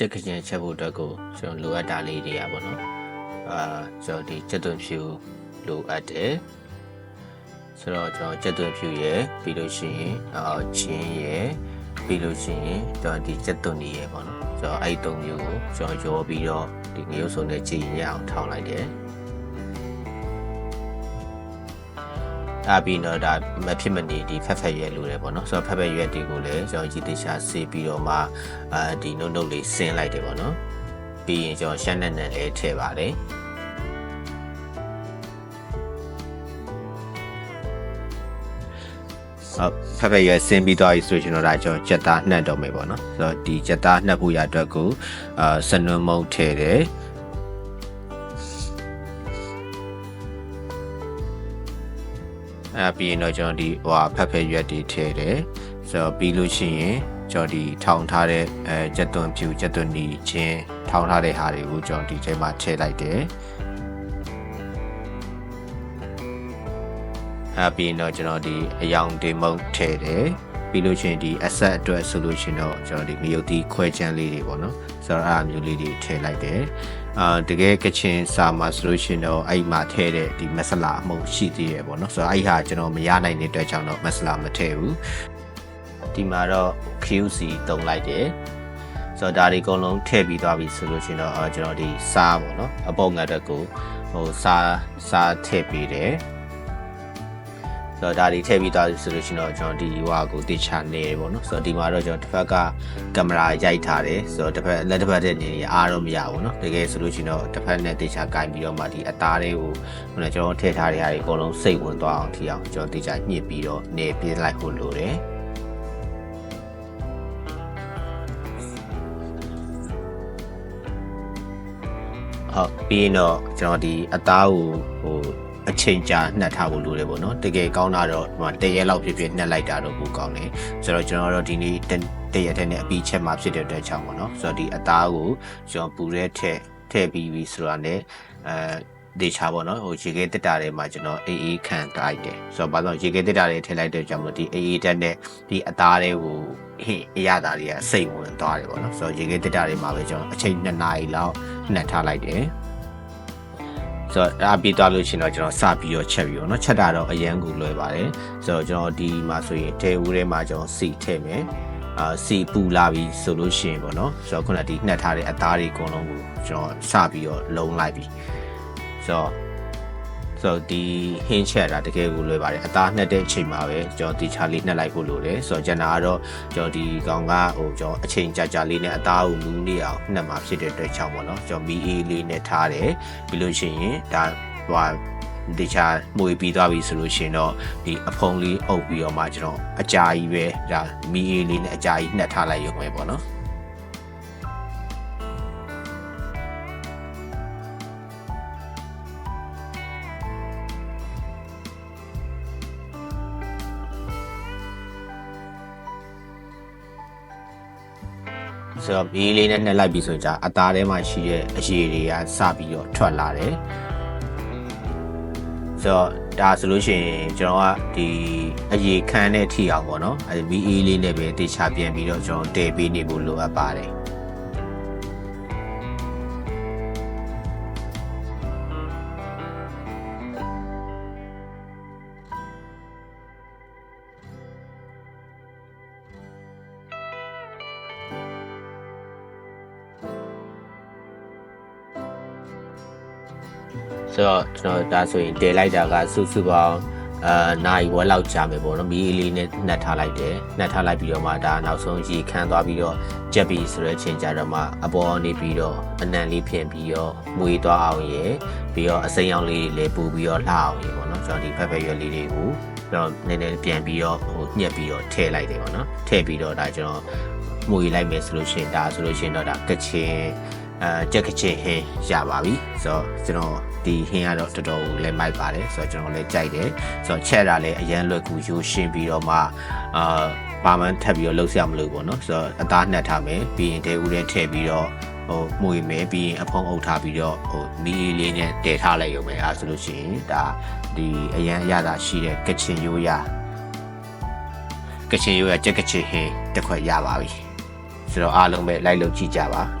ကြက်ကချင်းချက်ဖို့အတွက်ကိုကျွန်တော်လိုအပ်တာလေးတွေကပေါ့နော်အာကျွန်တော်ဒီချက်သွင်းဖြူလိုအပ်တယ်ဆိုတော့ကျွန်တော်ချက်သွင်းဖြူရယ်ပြီးလို့ရှိရင်အော်ချင်းရယ်ပြီးလို့ရှိရင်ကျွန်တော်ဒီချက်သွင်းနေရယ်ပေါ့နော်ကျွန်တော်အဲ့ဒီသုံးမျိုးကိုကျွန်တော်ရောပြီးတော့ဒီငရုတ်စုံနဲ့ကြည်ရအောင်ထောင်းလိုက်တယ် အပြီးတော့ဒါမဖြစ်မနေဒီဖက်ဖက်ရွက်လိုတယ်ပေါ့နော်ဆိုတော့ဖက်ဖက်ရွက်တွေကိုလည်းကျွန်တော်ကြည်တေချာဆေးပြီးတော့မှအာဒီနှုတ်နှုတ်လေးဆင်းလိုက်တယ်ပေါ့နော်ပြီးရင်ကျွန်တော်ရှမ်းနဲ့နဲ့လေးထည့်ပါတယ်ဟုတ်ဖက်ဖက်ရွက်ဆင်းပြီးသွားပြီဆိုရင်တော့ဒါကျွန်တော်ကြက်သားနှက်တော့မယ်ပေါ့နော်ဆိုတော့ဒီကြက်သားနှက်ဖို့ရအတွက်ကိုအာစနွန်းမုံထည့်တယ် အဲပြီးရင်တော့ကျွန်တော်ဒီဟိုဖက်ဖက်ရွက်တွေထည့်တယ်ဆိုတော့ပြီးလို့ရှိရင်ကျွန်တော်ဒီထောင်ထားတဲ့အဲကြက်သွန်ဖြူကြက်သွန်နီချင်းထောင်ထားတဲ့ဟာတွေကိုကျွန်တော်ဒီထဲမှာထည့်လိုက်တယ်အဲပြီးရင်တော့ကျွန်တော်ဒီအယောင်တင်မုံထည့်တယ် ပြီးလို့ရှိရင်ဒီအဆက်အတွက်ဆိုလို့ရှိရင်တော့ကျွန်တော်ဒီငရုတ်သီးခွဲချမ်းလေးတွေပေါ့နော်ဆိုတော့အဲ့အမျိုးလေးတွေထည့်လိုက်တယ်အာတကယ်ကချင်စာမှာဆိုလို့ရှိရင်တော့အဲ့မှာထည့်တဲ့ဒီမဆလာအမှုန့်ရှိသေးတယ်ပေါ့နော်ဆိုတော့အဲ့ဟာကျွန်တော်မရနိုင်တဲ့အတွက်ကြောင့်တော့မဆလာမထည့်ဘူးဒီမှာတော့ QC တုံးလိုက်တယ်ဆိုတော့ဒါတွေအကုန်လုံးထည့်ပြီးသွားပြီဆိုလို့ရှိရင်တော့အာကျွန်တော်ဒီစားပေါ့နော်အပုံငတ်တဲ့ကိုဟိုစားစားထည့်ပေးတယ် ဆိုတော့ဒါတွေထည့်ပြီးသားဆိုလို့ရှိရင်တော့ကျွန်တော်ဒီဟွာကိုတေချာနေတယ်ပေါ့နော်ဆိုတော့ဒီမှာတော့ကျွန်တော်တစ်ဖက်ကကင်မရာရိုက်ထားတယ်ဆိုတော့တစ်ဖက်လက်တစ်ဖက်တဲ့နေနေအားတော့မရဘူးเนาะတကယ်ဆိုလို့ရှိရင်တော့တစ်ဖက်နဲ့တေချာကင်ပြီးတော့မှဒီအသားလေးကိုဟိုလည်းကျွန်တော်ထည့်ထားတဲ့ဟာတွေအကုန်လုံးစိတ်ဝင်သွားအောင်ထီအောင်ကျွန်တော်တေချာညှစ်ပြီးတော့နေပြလိုက်ဖို့လိုတယ်ဟုတ်ပြီးရင်တော့ကျွန်တော်ဒီအသားကိုဟို အချိန်ကြာနှက်ထားဖို့လိုတယ်ပေါ့နော်တကယ်ကောင်းတာတော့ဒီမှာတရက်လောက်ဖြစ်ဖြစ်နှက်လိုက်တာတော့ပိုကောင်းတယ်ဆိုတော့ကျွန်တော်တို့ဒီနေ့တရက်တည်းနဲ့အပြီးချက်မှာဖြစ်တဲ့အတွက်ကြောင့်ပေါ့နော်ဆိုတော့ဒီအသားကိုကျွန်တော်ပူတဲ့ထက်ထည့်ပြီးပြီဆိုတာနဲ့အဲဒေချာပေါ့နော်ဟိုရေခဲတက်တာတွေမှာကျွန်တော်အေးအေးခံတိုက်တယ်ဆိုတော့ဘာလို့ရေခဲတက်တာတွေထည့်လိုက်တဲ့ကြောင့်မလို့ဒီအေးအေးတက်နဲ့ဒီအသားတွေကိုဟင်းအရသာတွေကစိတ်ဝင်သွားတယ်ပေါ့နော်ဆိုတော့ရေခဲတက်တာတွေမှာပဲကျွန်တော်အချိန်2နာရီလောက်နှက်ထားလိုက်တယ် ဆိုတော့အပြီးသွားလို့ရှိရင်တော့ကျွန်တော်စပြီးတော့ချက်ပြီးတော့เนาะချက်တာတော့အရန်ကူလွယ်ပါတယ်ဆိုတော့ကျွန်တော်ဒီမှာဆိုရင်တဲဦးထဲမှာကျွန်တော်စီထည့်မယ်အာစီပူလာပြီဆိုလို့ရှိရင်ပေါ့နော်ဆိုတော့ခုနကဒီနှက်ထားတဲ့အသားတွေအကုန်လုံးကိုကျွန်တော်စပြီးတော့လုံးလိုက်ပြီဆိုတော့ ဆိုတော့ဒီဟင်းချက်တာတကယ်ကိုလွယ်ပါတယ်အသားနှက်တဲ့အချိန်မှာပဲကျွန်တော်ဒီချာလေးနှက်လိုက်ဖို့လိုတယ်ဆိုတော့ကျန်တာကတော့ကျွန်တော်ဒီကောင်ကဟိုကျွန်တော်အချိန်ကြာကြာလေးနဲ့အသားကိုလူးနေအောင်နှက်မှာဖြစ်တဲ့အတွက်ကြောင့်ပေါ့နော်ကျွန်တော်မီအေးလေးနဲ့ထားတယ်ပြီးလို့ရှိရင်ဒါဟိုဒီချာမှုပြီးသွားပြီဆိုလို့ရှိရင်တော့ဒီအဖုံလေးအုပ်ပြီးတော့မှကျွန်တော်အကြာကြီးပဲဒါမီအေးလေးနဲ့အကြာကြီးနှက်ထားလိုက်ရုံပဲပေါ့နော် ဆိုတော့မီးလေးနဲ့နှက်လိုက်ပြီဆိုရင်じゃအသားထဲမှာရှိတဲ့အရည်တွေကစပြီးတော့ထွက်လာတယ်ဆိုတော့ဒါဆိုလို့ရှိရင်ကျွန်တော်ကဒီအရည်ခန်းတဲ့ထိအောင်ပေါ့နော်အဲဒီမီးအေးလေးနဲ့ပဲတေချာပြန်ပြီးတော့ကျွန်တော်တည်ပေးနေဖို့လိုအပ်ပါတယ် ဆိုတော့ကျွန်တော်ဒါဆိုရင်တည်လိုက်တာကစုစုပေါင်းအာနိုင်ဝက်လောက်ကြာမယ်ပေါ့နော်မီးအေးလေးနဲ့နှက်ထားလိုက်တယ်နှက်ထားလိုက်ပြီးတော့မှဒါနောက်ဆုံးရေခမ်းသွားပြီးတော့ကြက်ပြီးဆိုတဲ့အချိန်ကြတော့မှအပေါ်နေပြီးတော့အနံလေးဖြင်ပြီးတော့မွေသွားအောင်ရယ်ပြီးတော့အစိမ်းရောင်လေးတွေလည်းပူပြီးတော့လှအောင်ရယ်ပေါ့နော်ကျွန်တော်ဒီဖက်ဖက်ရွက်လေးတွေကိုကျွန်တော်နည်းနည်းပြန်ပြီးတော့ဟိုညှက်ပြီးတော့ထည့်လိုက်တယ်ပေါ့နော်ထည့်ပြီးတော့ဒါကျွန်တော်မွေလိုက်မယ်ဆိုလို့ရှိရင်ဒါဆိုလို့ရှိရင်တော့ဒါကချင် အဲကြက်ကချင်ဟင်းရပါပြီဆိုတော့ကျွန်တော်ဒီဟင်းကတော့တော်တော်လည်းမိုက်ပါတယ်ဆိုတော့ကျွန်တော်လည်းကြိုက်တယ်ဆိုတော့ချက်တာလည်းအရန်လွယ်ကူရိုးရှင်းပြီးတော့မှအာပါမန်ထပ်ပြီးတော့လှုပ်ရှားမလို့ပေါ့နော်ဆိုတော့အသားနှက်ထားမယ်ပြီးရင်တဲဦးထဲထည့်ပြီးတော့ဟိုမှုရမယ်ပြီးရင်အဖုံးအုပ်ထားပြီးတော့ဟိုမီးလေးနဲ့တည်ထားလိုက်ရုံပဲအဲဆိုလို့ရှိရင်ဒါဒီအရန်ရတာရှိတဲ့ကချင်ရိုးရကချင်ရိုးရကြက်ကချင်ဟင်းတစ်ခွက်ရပါပြီဆိုတော့အားလုံးပဲလိုက်လုပ်ကြည့်ကြပါ